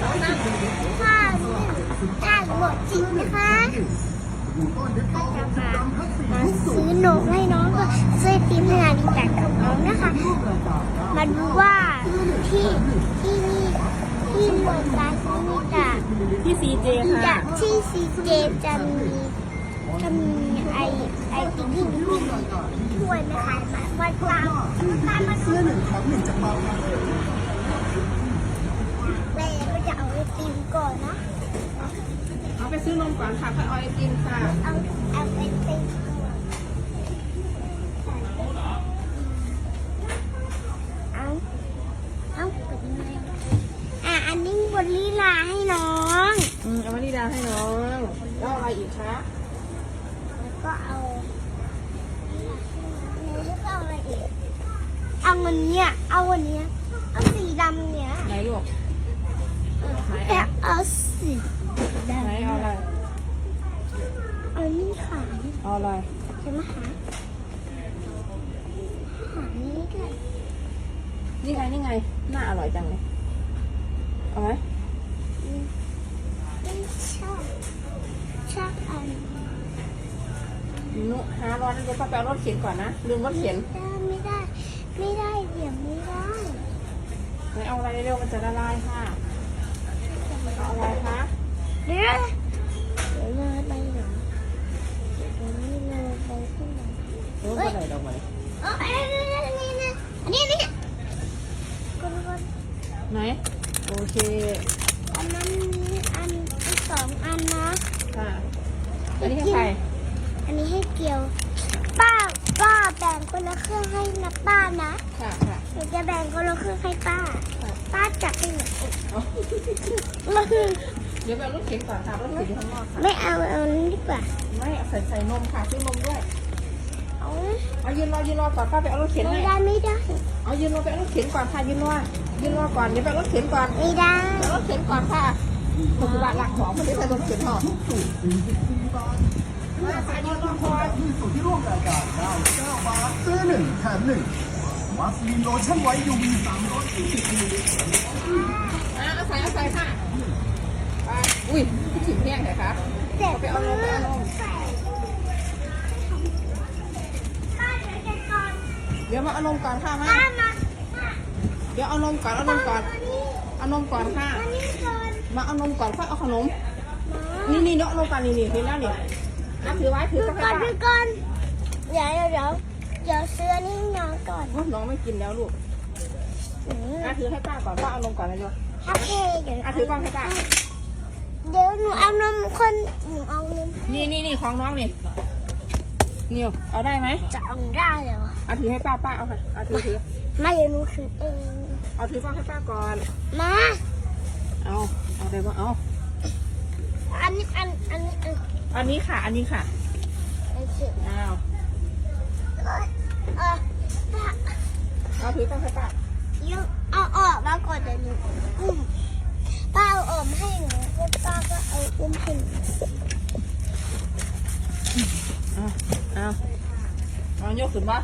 ถ้าถ้าหมดจริงนะคะมาซื้อนมให้น้องก็ซื้อไอติมให้นาฬิกากับน้องนะคะ มาดูว่าที่ที่นี่ที่หน่วยการที่นี่จะที่ซีเจจะค่ะ ที่ซีเจจะมีจะมีไอไอติมที่มีถ้วยนะคะมามาตามตามมาดู ติมก่อนนะเอาไปซื้อนมก่อนค่ะค่อยเอาไอติมค่ะเอาเอาไอติมก่อนเอาเอาเป็นไงอะอันนี้บนลีลาให้น้องอืมเอามานิดาให้น้องแล้วอะไรอีกคะแล้วก็เอาแล้วก็เอาอะไรอีกเอาเงินเนี้ยเอาวันเนี้ยเอาสีดำเนี้ยไหนลูก แต่เอาสีดำไหนเอาอะไร เอานี่ขายเอาอะไรใช่ไหมคะหานี่กันนี่ไงนี่ไงน่าอร่อยจังเลย เอาไหมไม่ชอบชอบอันนุหารอนเดี๋ยวป้าไปเอารถเข็นก่อนนะลืมรถเข็นไม่ได้ ไม่ได้เดี๋ยวไม่ได้ไหนเอาอะไรเร็วมันจะละลายค่ะ อาอะไรคะเดี๋ยวเดี๋ยวมาไปหรอเดี๋ยวไม่เลยไปที่ไหนเออก็ได้ดอกไม้อ๋ออันนี้อันนี้อันนี้อันนี้กดกดไหนโอเค อันนั้นมีอันอีกสองอันนะค่ะอันนี้ให้ใครอันนี้ให้เกียวป้าป้าแบ่งคนละครึ่งให้นะป้านะค่ะค่ะหนูจะแบ่งคนละครึ่งให้ป้าค่ะ ป้าจับให้หนูเอาเดี๋ยวไปเอารถเข็นก่อนค่ะรถเข็นอยู่ข้างนอกค่ะ ไม่เอาเอาอันนี้ดีกว่า ไม่เอาใส่ใส่นมค่ะซื้อนมด้วยเอาเอายืนรอยืนรอก่อนป้าไปเอารถเข็นไม่ให้ได้ไม่ได้เอายืนรอไปเอารถเข็นก่อนค่ะยืนรอยืนรอก่อนเดี๋ยวไปเอารถเข็นก่อนไม่ได้ไปเอารถเข็นก่อนค่ะปัจจุบันหลักของไม่ได้ใส่รถเข็นหรอกมาค่ะยืนรอก่อนที่สุดที่ร่วมรายการได้9บาทซื้อหนึ่งแถมหนึ่ง วัสลีนโลชั่นไว้ยูวี320มิลลิลิตรอะเอาใส่เอาใส่ค่ะไปอุ้ยถึงแห้งเลยครับเจ็บไปเอานมไปเอานมป้าเดี๋ยวมาเอานมก่อนค่ะมาป้ามาเดี๋ยวเอานมก่อนเอานมก่อนเอานมก่อนค่ะ มาเอานมก่อนค่อยเอาขนม นี่นี่เนาะนมก่อนนี่นี่เห็นแล้วนี่ถือไว้ถือก่อร้านดูก่อนเดี๋ยวเดี๋ยว เดี๋ยวเดี๋ยวซื้ออันนี้ให้น้องก่อนโอ้น้องไม่กินแล้วลูกอืมอะถือให้ป้าก่อนป้าเอานมก่อนเลยโยโอเคเดี๋ยวอะถือกล้องให้ป้า เดี๋ยวหนูเอานมคนหนูเอานมนี่นี่นี่ของน้องนี่นิวเอาได้ไหมจะเอาได้เหรอเอาถือให้ป้าป้าเอาค่ะเอาถือถือไม่เดี๋ยวหนูถือเองเอาถือกล้องให้ป้าก่อน มาเอาเอาได้ปะเอาอันนี้อันอันนี้อันอันนี้ค่ะ อันนี้ค่ะโอเค อ้าวเออ เออเอาถือกล้องให้ป้ายังเอาออกมาก่อนเดี๋ยวหนูอุ้มป้าเอาออกมาให้หนูแล้วป้าก็เอาอุ้มให้หนูเอาเอาเอายกขึ้นมา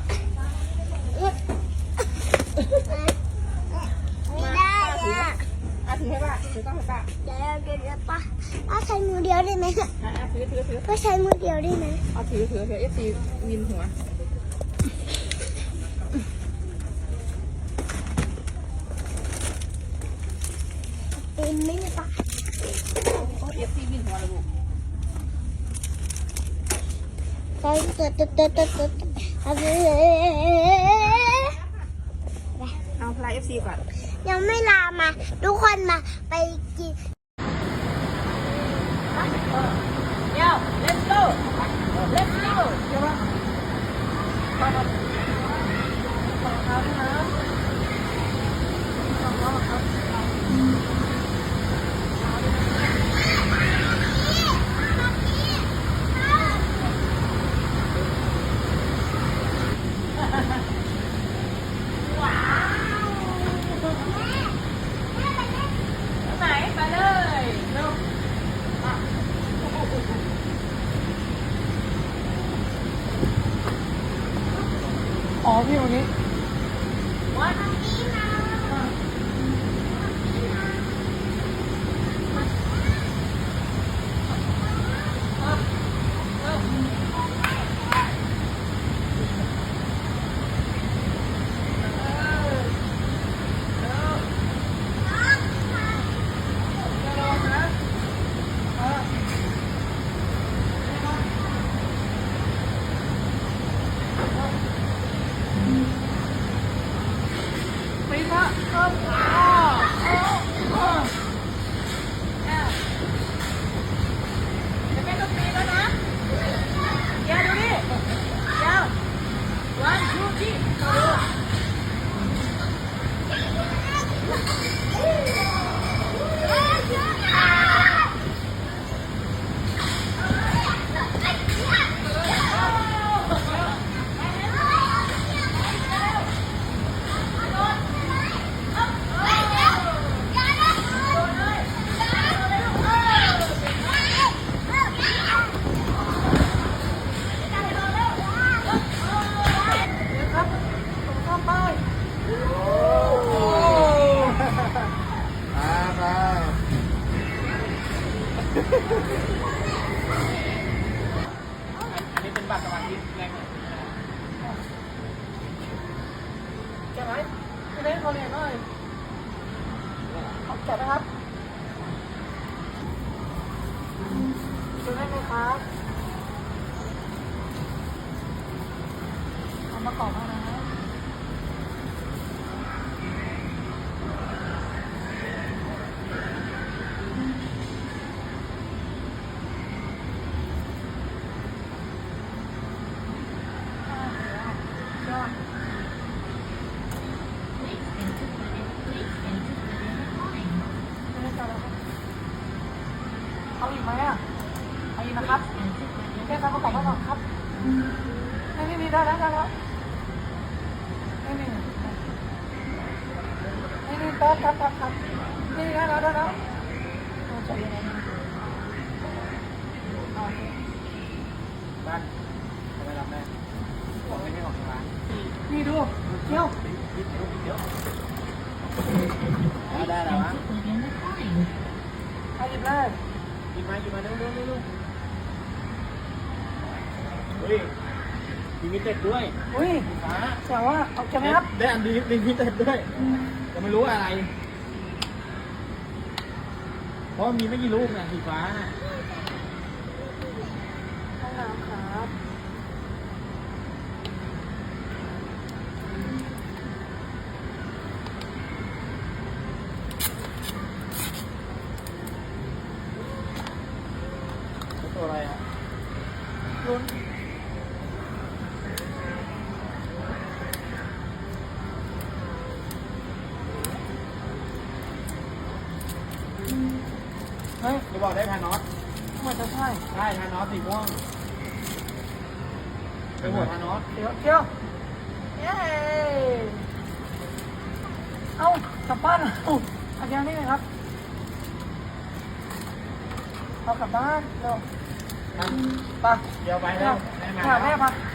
ไม่ได้อะเอาถือให้ป้าถือกล้องให้ป้าเดี๋ยวเดี๋ยวเดี๋ยวป้าป้าใช้มือเดียวได้ไหมอะอะถือถือถือป้าใช้มือเดียวได้ไหมเอาถือถือถือเอฟซีวินหัว เป็นไหมเนี่ยป้า เอฟซีวินหัวเลยลูก ตอนเติร์ดเติร์ดเติร์ดเติร์ดเติร์ดเอาไปเลยเอาพลายเอฟซีก่อน ยังไม่ลามา ทุกคนมาไปกินเดี๋ยว let's go let's go เดี๋ยวว่าก่อนก่อนก่อนเขาด้วยนะก่อนเขาเขาไหนไปเลยเร็ว อ๋อพี่ เพิ่ม แกะนะครับดูได้ไหมครับเอามากรอบ อีกไหมอะเอาอีกนะครับแค่ทำประกอบมาก่อนครับนี่นี่นี่ได้แล้วได้แล้วนี่นี่นี่นี่แป๊บครับแป๊บครับนี่ได้แล้วได้แล้วเอาจเย็นๆเอาโอเคบ้านทำไมรับแม่บอกไม่ให้ออกจากร้านนี่ดูเที่ยวได้แล้วมั้งเอาหยิบเลย มาหยิบมาเร็วเร็วเร็วเร็วเฮ้ยลิมิเต็ดด้วยอุ้ยฟ้าแต่ว่าเอาแค่ไหมครับได้อันดีลิมิเต็ดด้วยแต่ไม่รู้อะไร เพราะมีไม่กี่ลูกนะสีฟ้าน่ะห้องน้ำครับ ลุ้นเฮ้ยจะบอกได้ทานอสเหมือนจะใช่ใช่ทานอสสีม่วงเป็นหัวทานอสเดี๋ยวเดี๋ยวเย้เอ้ากลับบ้านเอ้าอันนี้นี่ไงครับเอากลับบ้านเร็ว ไปเดี๋ยวไปแล้วแม่มาแม่มา